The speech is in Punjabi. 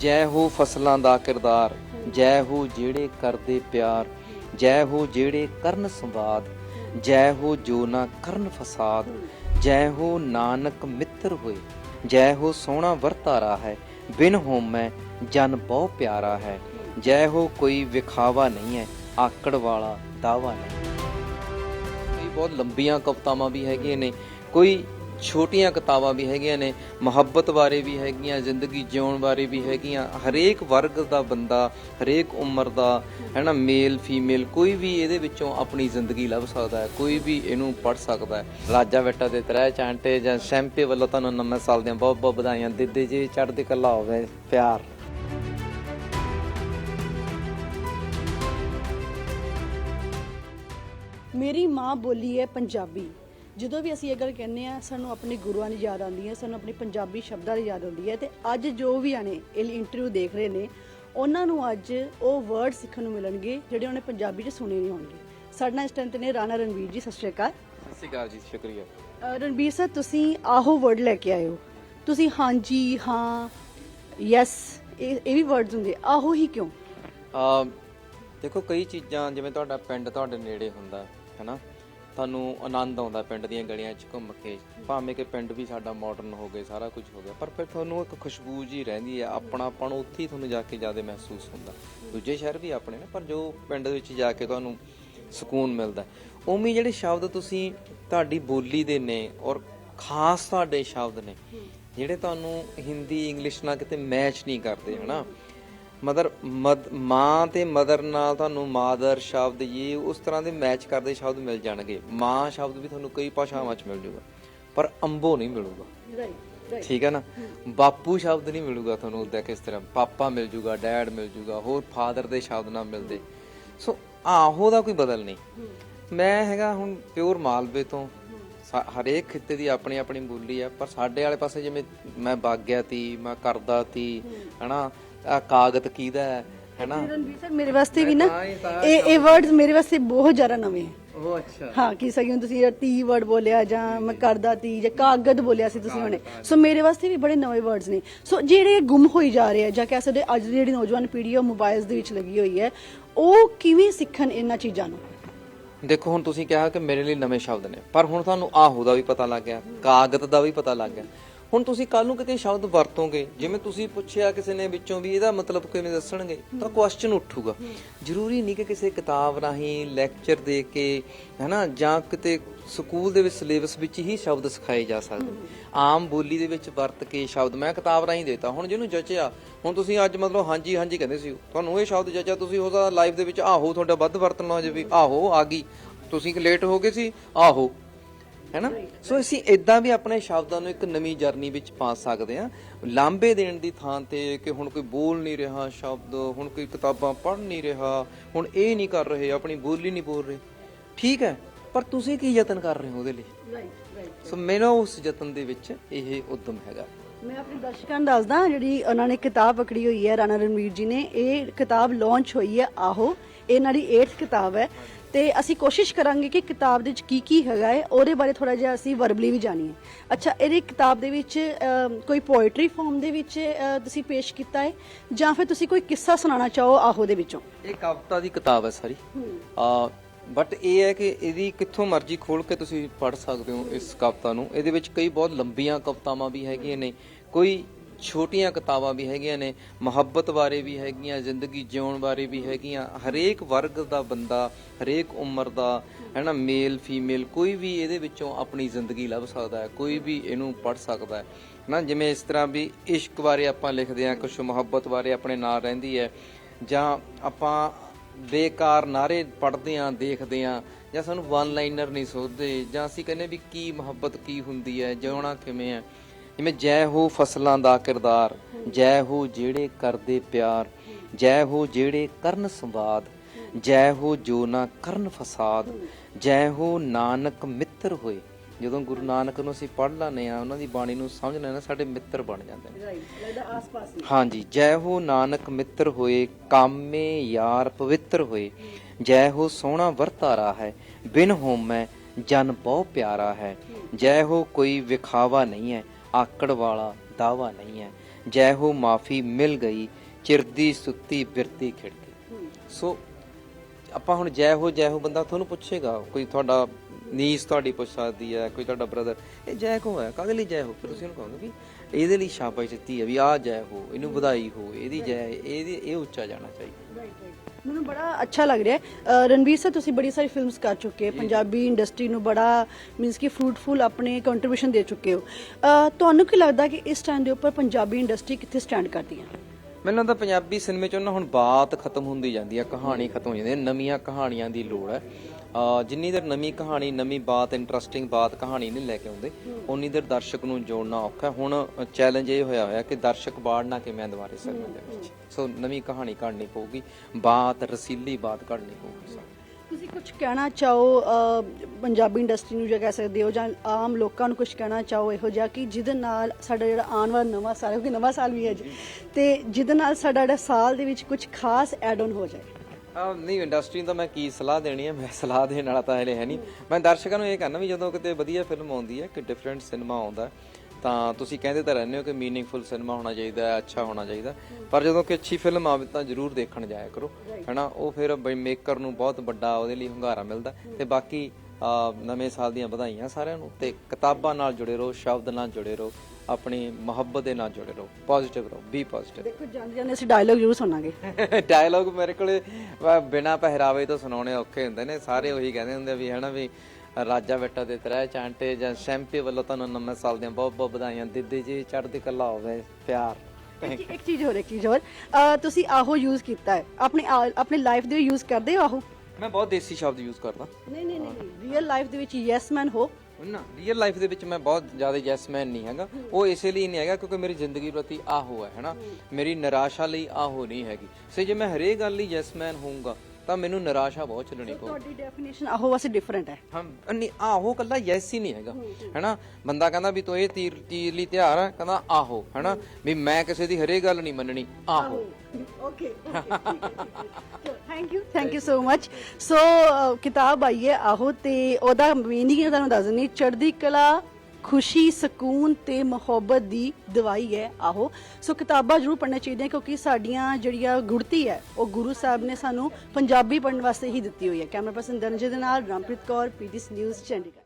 ਜੈ ਹੋ ਫਸਲਾਂ ਦਾ ਕਿਰਦਾਰ, ਜੈ ਹੋ ਜਿਹੜੇ ਕਰਦੇ ਪਿਆਰ, ਜੈ ਹੋ ਜਿਹੜੇ ਕਰਨ ਸੰਵਾਦ, ਜੈ ਹੋ ਜੋ ਨਾ ਕਰਨ ਫਸਾਦ, ਜੈ ਹੋ ਨਾਨਕ ਮਿੱਤਰ ਹੋਏ, ਜੈ ਹੋ ਸੋਹਣਾ ਵਰਤਾਰਾ ਹੈ, ਬਿਨ ਹੋਮੈ ਜਨ ਬਹੁ ਪਿਆਰਾ ਹੈ, ਜੈ ਹੋ ਕੋਈ ਵਿਖਾਵਾ ਨਹੀਂ ਹੈ, ਆਕੜ ਵਾਲਾ ਦਾਵਾ ਨਹੀਂ। ਕੋਈ ਬਹੁਤ ਲੰਬੀਆਂ ਕਵਿਤਾਵਾਂ ਵੀ ਹੈਗੀਆਂ ਨੇ, ਕੋਈ ਛੋਟੀਆਂ ਕਿਤਾਬਾਂ ਵੀ ਹੈਗੀਆਂ ਨੇ, ਮੁਹੱਬਤ ਬਾਰੇ ਵੀ ਹੈਗੀਆਂ, ਜ਼ਿੰਦਗੀ ਜਿਉਣ ਬਾਰੇ ਵੀ ਹੈਗੀਆਂ। ਹਰੇਕ ਵਰਗ ਦਾ ਬੰਦਾ, ਹਰੇਕ ਉਮਰ ਦਾ, ਹੈਨਾ, ਮੇਲ, ਫੀਮੇਲ, ਕੋਈ ਵੀ ਇਹਦੇ ਵਿੱਚੋਂ ਆਪਣੀ ਜ਼ਿੰਦਗੀ ਲੱਭ ਸਕਦਾ ਹੈ, ਕੋਈ ਵੀ ਇਹਨੂੰ ਪੜ ਸਕਦਾ ਹੈ। ਰਾਜਾ ਬੇਟਾ ਦੇ ਤਰੇ ਚਾਂਟੇ ਜਾਂ ਸੈਂਪੇ ਵੱਲੋਂ ਤੁਹਾਨੂੰ ਨਵੇਂ ਸਾਲ ਦੀਆਂ ਬਹੁਤ ਬਹੁਤ ਵਧਾਈਆਂ। ਦਿੱਦੇ ਜੀ, ਚੜ੍ਹਦੇ ਕਲਾ ਹੋਵੇ, ਪਿਆਰ। ਮੇਰੀ ਮਾਂ ਬੋਲੀ ਹੈ ਪੰਜਾਬੀ। ਜਦੋਂ ਵੀ ਅਸੀਂ ਇਹ ਗੱਲ ਕਹਿੰਦੇ ਆ ਸਾਨੂੰ ਆਪਣੇ ਗੁਰੂਆਂ ਦੀ ਯਾਦ ਆਉਂਦੀ ਹੈ ਸਾਨੂੰ ਆਪਣੀ ਪੰਜਾਬੀ ਸ਼ਬਦਾਂ ਦੀ ਯਾਦ ਆਉਂਦੀ ਹੈ ਤੇ ਅੱਜ ਜੋ ਵੀ ਆਣੇ ਇਹ ਇੰਟਰਵਿਊ ਦੇਖ ਰਹੇ ਨੇ ਉਹਨਾਂ ਨੂੰ ਅੱਜ ਉਹ ਵਰਡ ਸਿੱਖਣ ਨੂੰ ਮਿਲਣਗੇ ਜਿਹੜੇ ਉਹਨੇ ਪੰਜਾਬੀ 'ਚ ਸੁਣੇ ਨਹੀਂ ਹੋਣਗੇ। ਸਾਡੇ ਨਾਲ ਇਸ ਟਾਈਮ ਤੇ ਨੇ ਰਾਣਾ ਰਣਵੀਰ ਜੀ ਸਤਿ ਸ਼੍ਰੀ ਅਕਾਲ। ਸਤਿ ਸ਼੍ਰੀ ਅਕਾਲ ਜੀ ਸ਼ੁਕਰੀਆ। ਰਣਵੀਰ ਸਰ ਤੁਸੀਂ ਆਹੋ ਵਰਡ ਲੈ ਕੇ ਆਏ ਹੋ। ਤੁਸੀਂ ਹਾਂਜੀ ਹਾਂ ਯੈਸ ਇਹ ਵੀ ਵਰਡਸ ਹੁੰਦੇ। ਆਹੋ ਹੀ ਕਿਉਂ? ਦੇਖੋ ਕਈ ਚੀਜ਼ਾਂ ਜਿਵੇਂ ਤੁਹਾਡਾ ਪਿੰਡ ਤੁਹਾਡੇ ਨੇੜੇ ਹੁੰਦਾ ਹੈਨਾ? ਤੁਹਾਨੂੰ ਆਨੰਦ ਆਉਂਦਾ ਪਿੰਡ ਦੀਆਂ ਗਲੀਆਂ 'ਚ ਘੁੰਮ ਕੇ। ਭਾਵੇਂ ਕਿ ਪਿੰਡ ਵੀ ਸਾਡਾ ਮਾਡਰਨ ਹੋ ਗਏ ਸਾਰਾ ਕੁਝ ਹੋ ਗਿਆ, ਪਰ ਫਿਰ ਤੁਹਾਨੂੰ ਇੱਕ ਖੁਸ਼ਬੂ ਜੀ ਰਹਿੰਦੀ ਹੈ, ਆਪਣਾਪਣ ਉੱਥੇ ਹੀ ਤੁਹਾਨੂੰ ਜਾ ਕੇ ਜ਼ਿਆਦਾ ਮਹਿਸੂਸ ਹੁੰਦਾ। ਦੂਜੇ ਸ਼ਹਿਰ ਵੀ ਆਪਣੇ ਨੇ, ਪਰ ਜੋ ਪਿੰਡ ਵਿੱਚ ਜਾ ਕੇ ਤੁਹਾਨੂੰ ਸਕੂਨ ਮਿਲਦਾ ਉਵੇਂ ਜਿਹੜੇ ਸ਼ਬਦ ਤੁਸੀਂ ਤੁਹਾਡੀ ਬੋਲੀ ਦੇ ਨੇ ਔਰ ਖਾਸ ਤੁਹਾਡੇ ਸ਼ਬਦ ਨੇ, ਜਿਹੜੇ ਤੁਹਾਨੂੰ ਹਿੰਦੀ, ਇੰਗਲਿਸ਼ ਨਾਲ ਕਿਤੇ ਮੈਚ ਨਹੀਂ ਕਰਦੇ, ਹਨਾ? ਮਦਰ ਮਾਂ ਤੇ ਮਦਰ ਨਾਲ ਤੁਹਾਨੂੰ ਮਾਦਰ ਸ਼ਬਦ ਇਹ ਉਸ ਤਰ੍ਹਾਂ ਦੇ ਮੈਚ ਕਰਦੇ ਸ਼ਬਦ ਮਿਲ ਜਾਣਗੇ। ਮਾਂ ਸ਼ਬਦ ਵੀ ਤੁਹਾਨੂੰ ਕਈ ਭਾਸ਼ਾਵਾਂ 'ਚ ਮਿਲ ਜਾਊਗਾ ਪਰ ਅੰਬੋ ਨਹੀਂ ਮਿਲੂਗਾ। ਠੀਕ ਹੈ ਨਾ? ਬਾਪੂ ਸ਼ਬਦ ਨਹੀਂ ਮਿਲੂਗਾ ਤੁਹਾਨੂੰ ਉਦਾਂ ਕਿਸ ਤਰ੍ਹਾਂ। ਪਾਪਾ ਮਿਲ ਜੂਗਾ, ਡੈਡ ਮਿਲ ਜੂਗਾ, ਹੋਰ ਫਾਦਰ ਦੇ ਸ਼ਬਦ ਨਾਲ ਮਿਲਦੇ। ਸੋ ਆਹੋ ਦਾ ਕੋਈ ਬਦਲ ਨਹੀਂ। ਮੈਂ ਹੈਗਾ ਹੁਣ ਪਿਓਰ ਮਾਲਵੇ ਤੋਂ। ਹਰੇਕ ਖਿੱਤੇ ਦੀ ਆਪਣੀ ਆਪਣੀ ਬੋਲੀ ਆ, ਪਰ ਸਾਡੇ ਵਾਲੇ ਪਾਸੇ ਜਿਵੇਂ ਮੈਂ ਬਾਗਿਆ ਤੀ, ਮੈਂ ਕਰਦਾ ਤੀ, ਹਨਾ? ਆ ਕਾਗਤ ਕੀਦਾ ਹੈ ਹਨਾ? ਰਣਵੀਰ ਸਰ ਮੇਰੇ ਵਾਸਤੇ ਵੀ ਨਾ ਇਹ ਇਹ ਵਰਡਸ ਮੇਰੇ ਵਾਸਤੇ ਬਹੁਤ ਜ਼ਿਆਦਾ ਨਵੇਂ ਹੈ। ਉਹ ਅੱਛਾ। ਹਾਂ ਕੀ ਸਕੀ ਹੁਣ ਤੁਸੀਂ ਟੀ ਵਰਡ ਬੋਲਿਆ ਜਾਂ ਮੈਂ ਕਰਦਾ ਤੀ ਜਾਂ ਕਾਗਦ ਬੋਲਿਆ ਸੀ ਤੁਸੀਂ ਹੁਣੇ। ਸੋ ਮੇਰੇ ਵਾਸਤੇ ਵੀ ਬੜੇ ਨਵੇਂ ਵਰਡਸ ਨੇ। ਸੋ ਜਿਹੜੇ ਗੁੰਮ ਹੋਈ ਜਾ ਰਹੇ ਆ ਜਾਂ ਕਹਿ ਸਕਦੇ ਅੱਜ ਦੀ ਜਿਹੜੀ ਨੌਜਵਾਨ ਪੀੜ੍ਹੀ ਆ ਮੋਬਾਈਲਸ ਦੇ ਵਿੱਚ ਲੱਗੀ ਹੋਈ ਹੈ ਉਹ ਕਿਵੇਂ ਸਿੱਖਣ ਇਹਨਾਂ ਚੀਜ਼ਾਂ ਨੂੰ? ਦੇਖੋ ਹੁਣ ਤੁਸੀਂ ਕਿਹਾ ਕਿ ਮੇਰੇ ਲਈ ਨਵੇਂ ਸ਼ਬਦ ਨੇ ਪਰ ਹੁਣ ਤੁਹਾਨੂੰ ਆਹੋ ਦਾ ਵੀ ਪਤਾ ਲੱਗ ਗਿਆ ਕਾਗਤ ਦਾ ਵੀ ਪਤਾ ਲੱਗ ਗਿਆ। ਹੁਣ ਤੁਸੀਂ ਕੱਲ ਨੂੰ ਕਿਤੇ ਸ਼ਬਦ ਵਰਤੋਗੇ ਜਿਵੇਂ ਤੁਸੀਂ ਪੁੱਛਿਆ ਕਿਸੇ ਨੇ ਵਿੱਚੋਂ ਵੀ ਇਹਦਾ ਮਤਲਬ ਕਿਵੇਂ ਦੱਸਣਗੇ ਤਾਂ ਕੁਐਸਚਨ ਉੱਠੂਗਾ। ਜ਼ਰੂਰੀ ਨਹੀਂ ਕਿ ਕਿਸੇ ਕਿਤਾਬ ਰਾਹੀਂ ਲੈਕਚਰ ਦੇ ਕੇ ਹੈਨਾ ਜਾਂ ਕਿਤੇ ਸਕੂਲ ਦੇ ਵਿੱਚ ਸਿਲੇਬਸ ਵਿੱਚ ਹੀ ਸ਼ਬਦ ਸਿਖਾਏ ਜਾ ਸਕਦੇ। ਆਮ ਬੋਲੀ ਦੇ ਵਿੱਚ ਵਰਤ ਕੇ ਸ਼ਬਦ ਮੈਂ ਕਿਤਾਬ ਰਾਹੀਂ ਦੇਤਾ। ਹੁਣ ਜਿਹਨੂੰ ਜਚਿਆ ਹੁਣ ਤੁਸੀਂ ਅੱਜ ਮਤਲਬ ਹਾਂਜੀ ਹਾਂਜੀ ਕਹਿੰਦੇ ਸੀ। ਤੁਹਾਨੂੰ ਇਹ ਸ਼ਬਦ ਜਚਿਆ ਤੁਸੀਂ ਉਹਦਾ ਲਾਈਫ ਦੇ ਵਿੱਚ ਆਹੋ ਤੁਹਾਡਾ ਵੱਧ ਵਰਤਣ ਲੱਗ ਜਾਵੇ ਆਹੋ ਆ ਗਈ। ਤੁਸੀਂ ਕਿ ਲੇਟ ਹੋ ਗਏ ਸੀ? ਆਹੋ। ਹੈਨਾ? ਸੋ ਅਸੀਂ ਇਦਾਂ ਵੀ ਆਪਣੇ ਸ਼ਬਦਾਂ ਨੂੰ ਇੱਕ ਨਵੀਂ ਜਰਨੀ ਵਿੱਚ ਪਾ ਸਕਦੇ ਹਾਂ। ਲਾਂਬੇ ਦੇਣ ਦੀ ਥਾਂ ਤੇ ਕਿ ਹੁਣ ਕੋਈ ਬੋਲ ਨਹੀਂ ਰਿਹਾ ਸ਼ਬਦ ਹੁਣ ਕੋਈ ਕਿਤਾਬਾਂ ਪੜ੍ਹ ਨਹੀਂ ਰਿਹਾ ਹੁਣ ਇਹ ਨਹੀਂ ਕਰ ਰਹੇ ਆਪਣੀ ਬੋਲੀ ਨਹੀਂ ਬੋਲ ਰਹੇ। ਠੀਕ ਹੈ ਪਰ ਤੁਸੀਂ ਕੀ ਯਤਨ ਕਰ ਰਹੇ ਹੋ ਉਹਦੇ ਲਈ? ਰਾਈਟ ਰਾਈਟ ਸੋ ਮੈਨੂੰ ਉਸ ਯਤਨ ਦੇ ਵਿੱਚ ਇਹ ਉਦਮ ਹੈਗਾ। ਮੈਂ ਆਪਣੇ ਦਰਸ਼ਕਾਂ ਨੂੰ ਦੱਸਦਾ ਜਿਹੜੀ ਉਹਨਾਂ ਨੇ ਕਿਤਾਬ ਪਕੜੀ ਹੋਈ ਹੈ ਰਾਣਾ ਰਣਵੀਰ ਜੀ ਨੇ ਇਹ ਕਿਤਾਬ ਲਾਂਚ ਹੋਈ ਹੈ ਆਹੋ ਇਹ ਇਹਨਾਂ ਦੀ 8th ਕਿਤਾਬ ਹੈ। ਤੇ ਅਸੀਂ ਕੋਸ਼ਿਸ਼ ਕਰਾਂਗੇ ਕਿ ਕਿਤਾਬ ਦੇ ਵਿੱਚ ਕੀ ਕੀ ਹੈਗਾ ਹੈ ਉਹਦੇ ਬਾਰੇ ਥੋੜਾ ਜਿਹਾ ਅਸੀਂ ਵਰਬਲੀ ਵੀ ਜਾਣੀਏ ਅੱਛਾ ਇਹਦੀ ਕਿਤਾਬ ਦੇ ਵਿੱਚ ਕੋਈ ਪੋਇਟਰੀ ਫਾਰਮ ਦੇ ਵਿੱਚ ਤੁਸੀਂ ਪੇਸ਼ ਕੀਤਾ ਹੈ? ਜਾਂ ਫਿਰ ਤੁਸੀਂ ਕੋਈ ਕਿੱਸਾ ਸੁਣਾਉਣਾ ਚਾਹੋ ਆਹੋ ਦੇ ਵਿੱਚੋਂ? ਇਹ ਕਵਿਤਾ ਦੀ ਕਿਤਾਬ ਹੈ ਸਾਰੀ। ਆ ਬਟ ਇਹ ਹੈ ਕਿ ਇਹਦੀ ਕਿੱਥੋਂ ਮਰਜ਼ੀ ਖੋਲ ਕੇ ਤੁਸੀਂ ਪੜ੍ਹ ਸਕਦੇ ਹੋ ਇਸ ਕਵਿਤਾ ਨੂੰ। ਇਹਦੇ ਵਿੱਚ ਕਈ ਬਹੁਤ ਲੰਬੀਆਂ ਕਵਿਤਾਵਾਂ ਵੀ ਹੈਗੀਆਂ ਨੇ। ਕੋਈ ਛੋਟੀਆਂ ਕਿਤਾਬਾਂ ਵੀ ਹੈਗੀਆਂ ਨੇ, ਮੁਹੱਬਤ ਬਾਰੇ ਵੀ ਹੈਗੀਆਂ, ਜ਼ਿੰਦਗੀ ਜਿਉਣ ਬਾਰੇ ਵੀ ਹੈਗੀਆਂ। ਹਰੇਕ ਵਰਗ ਦਾ ਬੰਦਾ, ਹਰੇਕ ਉਮਰ ਦਾ, ਹੈਨਾ, ਮੇਲ, ਫੀਮੇਲ, ਕੋਈ ਵੀ ਇਹਦੇ ਵਿੱਚੋਂ ਆਪਣੀ ਜ਼ਿੰਦਗੀ ਲੱਭ ਸਕਦਾ ਹੈ, ਕੋਈ ਵੀ ਇਹਨੂੰ ਪੜ੍ਹ ਸਕਦਾ ਹੈ। ਨਾ ਜਿਵੇਂ ਇਸ ਤਰ੍ਹਾਂ ਵੀ ਇਸ਼ਕ ਬਾਰੇ ਆਪਾਂ ਲਿਖਦੇ ਹਾਂ ਕੁਝ ਮੁਹੱਬਤ ਬਾਰੇ ਆਪਣੇ ਨਾਲ ਰਹਿੰਦੀ ਹੈ, ਜਾਂ ਆਪਾਂ ਬੇਕਾਰ ਨਾਰੇ ਪੜ੍ਹਦੇ ਆਂ ਦੇਖਦੇ ਆਂ ਜਾਂ ਸਾਨੂੰ ਵਨ ਲਾਈਨਰ ਨਹੀਂ ਸੋਚਦੇ ਜਾਂ ਅਸੀਂ ਕਹਿੰਦੇ ਵੀ ਕੀ ਮੁਹੱਬਤ ਕੀ ਹੁੰਦੀ ਹੈ, ਜਿਉਣਾ ਕਿਵੇਂ ਹੈ। ਜਿਵੇਂ ਜੈ ਹੋ ਫਸਲਾਂ ਦਾ ਕਿਰਦਾਰ ਜੈ ਹੋ ਜਿਹੜੇ ਕਰਦੇ ਪਿਆਰ ਜੈ ਹੋ ਜਿਹੜੇ ਕਰਨ ਸੰਵਾਦ ਜੈ ਹੋ ਜੋ ਨਾ ਕਰਨ ਫਸਾਦ ਜੈ ਹੋ ਨਾਨਕ ਮਿੱਤਰ ਹੋਏ। ਜਦੋਂ ਗੁਰੂ ਨਾਨਕ ਨੂੰ ਅਸੀਂ ਪੜ੍ਹ ਲੈਂਦੇ ਆ ਉਹਨਾਂ ਦੀ ਬਾਣੀ ਨੂੰ ਸਮਝ ਹਾਂ ਸਾਡੇ ਮਿੱਤਰ ਬਣ ਜਾਂਦੇ ਨੇ। ਰਾਈਟ ਲੱਗਦਾ ਆਸ-ਪਾਸ ਹਾਂਜੀ ਜੈ ਹੋ ਨਾਨਕ ਮਿੱਤਰ ਹੋਏ ਕਾਮੇ ਯਾਰ ਪਵਿੱਤਰ ਹੋਏ। ਜੈ ਹੋ ਸੋਹਣਾ ਵਰਤਾਰਾ ਹੈ ਬਿਨ ਹੋਮੈ ਜਨ ਬਹੁ ਪਿਆਰਾ ਹੈ। ਜੈ ਹੋ ਕੋਈ ਵਿਖਾਵਾ ਨਹੀਂ ਹੈ ਆਕੜ ਵਾਲਾ ਦਾਵਾ ਨਹੀਂ ਹੈ। ਜੈ ਹੋ ਮਾਫੀ ਮਿਲ ਗਈ, ਚਿਰਦੀ ਸੁੱਤੀ ਬਿਰਤੀ ਖਿੜਕੀ। ਸੋ ਆਪਾਂ ਹੁਣ ਜੈ ਹੋ ਜੈ ਹੋ ਬੰਦਾ ਤੁਹਾਨੂੰ ਪੁੱਛੇਗਾ, ਕੋਈ ਤੁਹਾਡਾ ਨੀਸ ਤੁਹਾਡੀ ਪੁੱਛ ਸਕਦੀ ਹੈ, ਕੋਈ ਤੁਹਾਡਾ ਬ੍ਰਦਰ ਇਹ ਜੈ ਕੋ ਹੈ, ਕਾਹਦੇ ਲਈ ਜੈ ਹੋ ਫਿਰ ਤੁਸੀਂ ਉਹਨੂੰ ਕਹੋਗੇ ਵੀ ਇਹਦੇ ਲਈ ਸ਼ਾਬਾਸ਼ ਦਿੱਤੀ ਹੈ ਵੀ ਆ ਜੈ ਹੋ ਇਹਨੂੰ ਵਧਾਈ ਹੋ, ਇਹਦੀ ਜੈ, ਇਹਦੀ, ਇਹ ਉੱਚਾ ਜਾਣਾ ਚਾਹੀਦਾ। ਮੈਨੂੰ ਬੜਾ ਅੱਛਾ ਲੱਗ ਰਿਹਾ ਹੈ। ਰਣਵੀਰ ਸਰ ਤੁਸੀਂ ਬੜੀ ਸਾਰੀ ਫਿਲਮਸ ਕਰ ਚੁੱਕੇ ਹੋ। ਪੰਜਾਬੀ ਇੰਡਸਟਰੀ ਨੂੰ ਬੜਾ ਮੀਨਸ ਕਿ ਫਰੂਟਫੁਲ ਆਪਣੇ ਕੰਟਰੀਬਿਊਸ਼ਨ ਦੇ ਚੁੱਕੇ ਹੋ। ਤੁਹਾਨੂੰ ਕੀ ਲੱਗਦਾ ਕਿ ਇਸ ਟਾਈਮ ਦੇ ਉੱਪਰ ਪੰਜਾਬੀ ਇੰਡਸਟਰੀ ਕਿੱਥੇ ਸਟੈਂਡ ਕਰਦੀ ਹੈ? ਮੈਨੂੰ ਲੱਗਦਾ ਪੰਜਾਬੀ ਸਿਨੇਮੇ ਚ ਨਾ ਹੁਣ ਬਾਤ ਖਤਮ ਹੁੰਦੀ ਜਾਂਦੀ ਹੈ ਕਹਾਣੀ ਖਤਮ ਹੋ ਜਾਂਦੀ ਹੈ ਨਵੀਆਂ ਕਹਾਣੀਆਂ ਦੀ ਲੋੜ ਹੈ ਜਿੰਨੀ ਦੇਰ ਨਵੀਂ ਕਹਾਣੀ, ਨਵੀਂ ਬਾਤ ਇੰਟਰਸਟਿੰਗ ਬਾਤ ਕਹਾਣੀ ਨਹੀਂ ਲੈ ਕੇ ਆਉਂਦੇ ਉਨੀ ਦੇਰ ਦਰਸ਼ਕ ਨੂੰ ਜੋੜਨਾ ਔਖਾ ਹੁਣ ਚੈਲੰਜ ਇਹ ਹੋਇਆ ਹੋਇਆ ਕਿ ਦਰਸ਼ਕ ਬਾੜਨਾ ਕਿਵੇਂ ਦੁਬਾਰੇ ਸਿਨੇਮੇ ਦੇ ਵਿੱਚ? ਸੋ ਨਵੀਂ ਕਹਾਣੀ ਘੜਨੀ ਪਊਗੀ, ਬਾਤ, ਰਸੀਲੀ ਬਾਤ ਘੜਨੀ ਪਊਗੀ ਸਾਨੂੰ ਤੁਸੀਂ ਕੁਝ ਕਹਿਣਾ ਚਾਹੋ ਪੰਜਾਬੀ ਇੰਡਸਟਰੀ ਨੂੰ ਜਾਂ ਕਹਿ ਸਕਦੇ ਹੋ ਜਾਂ ਆਮ ਲੋਕਾਂ ਨੂੰ ਕੁਝ ਕਹਿਣਾ ਚਾਹੋ ਇਹੋ ਜਿਹਾ ਕਿ ਜਿਹਦੇ ਨਾਲ ਸਾਡਾ ਜਿਹੜਾ ਆਉਣ ਵਾਲਾ ਨਵਾਂ ਸਾਲ ਕਿਉਂਕਿ ਨਵਾਂ ਸਾਲ ਵੀ ਹੈ ਜੀ ਤੇ ਜਿਹਦੇ ਨਾਲ ਸਾਡਾ ਜਿਹੜਾ ਸਾਲ ਦੇ ਵਿੱਚ ਕੁਝ ਖਾਸ ਐਡ ਆਨ ਹੋ ਜਾਏ। ਆ ਨਹੀਂ ਇੰਡਸਟਰੀ ਨੂੰ ਤਾਂ ਮੈਂ ਕੀ ਸਲਾਹ ਦੇਣੀ ਹੈ? ਮੈਂ ਸਲਾਹ ਦੇਣ ਵਾਲਾ ਤਾਂ ਹਲੇ ਹੈ ਨਹੀਂ। ਮੈਂ ਦਰਸ਼ਕਾਂ ਨੂੰ ਇਹ ਕਹਿੰਦਾ ਵੀ ਜਦੋਂ ਕਿਤੇ ਵਧੀਆ ਫਿਲਮ ਆਉਂਦੀ ਹੈ ਕਿ ਡਿਫਰੈਂਟ ਸਿਨੇਮਾ ਆਉਂਦਾ ਹੈ, ਤਾਂ ਤੁਸੀਂ ਕਹਿੰਦੇ ਤਾਂ ਰਹਿੰਦੇ ਹੋ ਕਿ ਮੀਨਿੰਗਫੁਲ ਸਿਨੇਮਾ ਹੋਣਾ ਚਾਹੀਦਾ ਹੈ ਅੱਛਾ ਹੋਣਾ ਚਾਹੀਦਾ ਪਰ ਜਦੋਂ ਕਿ ਅੱਛੀ ਫਿਲਮ ਆਵੇ ਤਾਂ ਜ਼ਰੂਰ ਦੇਖਣ ਜਾਇਆ ਕਰੋ ਹੈਨਾ? ਉਹ ਫਿਰ ਮੇਕਰ ਨੂੰ ਬਹੁਤ ਵੱਡਾ ਉਹਦੇ ਲਈ ਹੁੰਗਾਰਾ ਮਿਲਦਾ ਤੇ ਬਾਕੀ ਨਵੇਂ ਸਾਲ ਦੀਆਂ ਵਧਾਈਆਂ ਸਾਰਿਆਂ ਨੂੰ। ਤੇ ਕਿਤਾਬਾਂ ਨਾਲ ਜੁੜੇ ਰਹੋ ਸ਼ਬਦ ਨਾਲ ਜੁੜੇ ਰਹੋ ਆਪਣੀ ਮੁਹੱਬਤ ਦੇ ਨਾਲ ਜੁੜੇ ਰਹੋ। ਪੋਜ਼ਿਟਿਵ ਰਹੋ ਬੀ ਪੋਜ਼ਿਟਿਵ ਦੇਖੋ ਜਾਂਦੇ ਜਾਂਦੇ ਅਸੀਂ ਡਾਇਲੌਗ ਜ਼ਰੂਰ ਸੁਣਾਂਗੇ। ਡਾਇਲੌਗ ਮੇਰੇ ਕੋਲੇ ਬਿਨਾ ਪਹਿਰਾਵੇ ਤੋਂ ਸੁਣਾਉਣੇ ਔਖੇ ਹੁੰਦੇ ਨੇ। ਸਾਰੇ ਉਹੀ ਕਹਿੰਦੇ ਹੁੰਦੇ ਵੀ ਹਨਾ ਵੀ ਰਾਜਾ ਬੇਟਾ ਦੇ ਤਰੇ ਚਾਂਟੇ ਜਾਂ ਸ਼ੈਂਪੀ ਵੱਲੋਂ ਤੁਹਾਨੂੰ ਨਵੇਂ ਸਾਲ ਦੀਆਂ ਬਹੁਤ ਬਹੁਤ ਵਧਾਈਆਂ। ਦਿੱਦੀ ਜੀ ਚੜ੍ਹਦੀ ਕਲਾ ਹੋਵੇ ਪਿਆਰ। ਇੱਕ ਇੱਕ ਚੀਜ਼ ਹੋਰ ਇੱਕ ਚੀਜ਼ ਹੋਰ। ਤੁਸੀਂ ਆਹੋ ਯੂਜ਼ ਕੀਤਾ ਹੈ। ਆਪਣੀ ਆ- ਆਪਣੀ ਲਾਈਫ ਦੇ ਯੂਜ਼ ਕਰਦੇ ਹੋ ਆਹੋ? ਮੈਂ ਬਹੁਤ ਦੇਸੀ ਸ਼ਬਦ ਯੂਜ਼ ਕਰਦਾ। ਨਹੀਂ ਨਹੀਂ ਨਹੀਂ ਰੀਅਲ ਲਾਈਫ ਦੇ ਵਿੱਚ ਯੈਸ ਮੈਨ ਹੋ। ਨਾ ਰੀਅਲ ਲਾਈਫ ਦੇ ਵਿੱਚ ਮੈਂ ਬਹੁਤ ਜ਼ਿਆਦਾ ਯੈਸਮੈਨ ਨਹੀਂ ਹੈਗਾ। ਉਹ ਇਸੇ ਲਈ ਨਹੀਂ ਹੈਗਾ ਕਿਉਂਕਿ ਮੇਰੀ ਜ਼ਿੰਦਗੀ ਪ੍ਰਤੀ ਆਹੋ ਹੈ ਹੈਨਾ? ਮੇਰੀ ਨਿਰਾਸ਼ਾ ਲਈ ਆਹੋ ਨਹੀਂ ਹੈਗੀ। ਸੇ ਜੇ ਮੈਂ ਹਰੇਕ ਗੱਲ ਲਈ ਯੈਸਮੈਨ ਹੋਊਂਗਾ ਤਾਂ ਮੈਨੂੰ ਨਿਰਾਸ਼ਾ ਬਹੁਤ ਝੱਲਣੀ ਪਊ। ਤੁਹਾਡੀ ਡੈਫੀਨੇਸ਼ਨ ਆਹੋ ਵਾਸਤੇ ਡਿਫਰੈਂਟ ਹੈ। ਹਾਂ ਨਹੀਂ ਆਹੋ ਕੱਲਾ ਯੈਸ ਹੀ ਨਹੀਂ ਹੈਗਾ ਹੈਨਾ? ਬੰਦਾ ਕਹਿੰਦਾ ਵੀ ਤੂੰ ਇਹ ਤੀਰ ਤੀਰ ਲਈ ਤਿਆਰ ਹੈ ਕਹਿੰਦਾ ਆਹੋ ਹੈਨਾ? ਵੀ ਮੈਂ ਕਿਸੇ ਦੀ ਹਰੇਕ ਗੱਲ ਨਹੀਂ ਮੰਨਣੀ ਆਹੋ। Okay thank you thank you so much so ਕਿਤਾਬ ਆਈ ਹੈ ਆਹੋ ਤੇ ਉਹਦਾ ਮੀਨਿੰਗ ਤੁਹਾਨੂੰ ਦੱਸ ਦਿੰਦੀ ਚੜ੍ਹਦੀ ਕਲਾ ਖੁਸ਼ੀ, ਸਕੂਨ ਤੇ ਮੁਹੱਬਤ ਦੀ ਦਵਾਈ ਹੈ, ਆਹੋ। ਸੋ ਕਿਤਾਬਾਂ ਜ਼ਰੂਰ ਪੜ੍ਹਨੀਆਂ ਚਾਹੀਦੀਆਂ ਕਿਉਂਕਿ ਸਾਡੀਆਂ ਜਿਹੜੀਆਂ ਗੁੜਤੀ ਹੈ, ਉਹ ਗੁਰੂ ਸਾਹਿਬ ਨੇ ਸਾਨੂੰ ਪੰਜਾਬੀ ਪੜ੍ਹਨ ਵਾਸਤੇ ਹੀ ਦਿੱਤੀ ਹੋਈ ਹੈ। ਕੈਮਰਾ ਪਰਸਨ ਦਨਜੇ ਦੇ ਨਾਲ ਰਾਮਪ੍ਰੀਤ ਕੌਰ ਪੀਡੀਸ ਨਿਊਜ਼, ਚੰਡੀਗੜ੍ਹ।